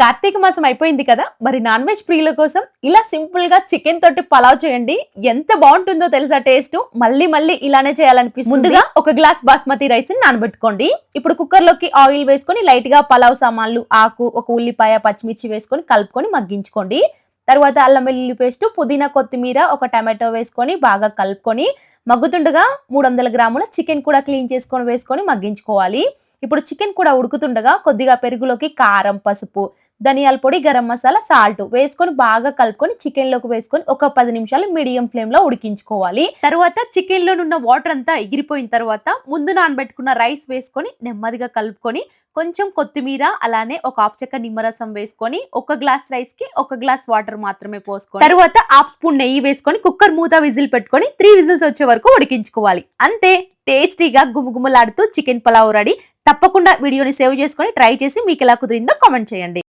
కార్తీక మాసం అయిపోయింది కదా మరి నాన్ వెజ్ ప్రియుల కోసం ఇలా సింపుల్గా చికెన్ తోటి పలావ్ చేయండి. ఎంత బాగుంటుందో తెలుసా టేస్ట్? మళ్ళీ మళ్ళీ ఇలానే చేయాలనిపిస్తుంది. ముందుగా ఒక గ్లాస్ బాస్మతి రైస్ని నానబెట్టుకోండి. ఇప్పుడు కుక్కర్లోకి ఆయిల్ వేసుకొని లైట్గా పలావ్ సామాన్లు ఆకు ఒక ఉల్లిపాయ పచ్చిమిర్చి వేసుకొని కలుపుకొని మగ్గించుకోండి. తర్వాత అల్లం వెల్లుల్లి పేస్ట్ పుదీనా కొత్తిమీర ఒక టమాటో వేసుకొని బాగా కలుపుకొని మగ్గుతుండగా మూడు వందల గ్రాముల చికెన్ కూడా క్లీన్ చేసుకొని వేసుకొని మగ్గించుకోవాలి. ఇప్పుడు చికెన్ కూడా ఉడుకుతుండగా కొద్దిగా పెరుగులోకి కారం పసుపు ధనియాల పొడి గరం మసాలా సాల్ట్ వేసుకొని బాగా కలుపుకొని చికెన్లోకి వేసుకొని ఒక పది నిమిషాలు మీడియం ఫ్లేమ్లో ఉడికించుకోవాలి. తర్వాత చికెన్లో ఉన్న వాటర్ అంతా ఎగిరిపోయిన తర్వాత ముందు నానబెట్టుకున్న రైస్ వేసుకొని నెమ్మదిగా కలుపుకొని కొంచెం కొత్తిమీర అలానే ఒక హాఫ్ చెక్క నిమ్మరసం వేసుకొని ఒక గ్లాస్ రైస్కి ఒక గ్లాస్ వాటర్ మాత్రమే పోసుకోవాలి తర్వాత హాఫ్ స్పూన్ నెయ్యి వేసుకొని కుక్కర్ మూత విజిల్ పెట్టుకొని త్రీ విజిల్స్ వచ్చే వరకు ఉడికించుకోవాలి. అంతే. టేస్టీగా గుమగుమలాడుతూ చికెన్ పలావ్ రెడీ. తప్పకుండా వీడియోని సేవ్ చేసుకొని ట్రై చేసి మీకు ఎలా కుదిరిందో కామెంట్ చేయండి.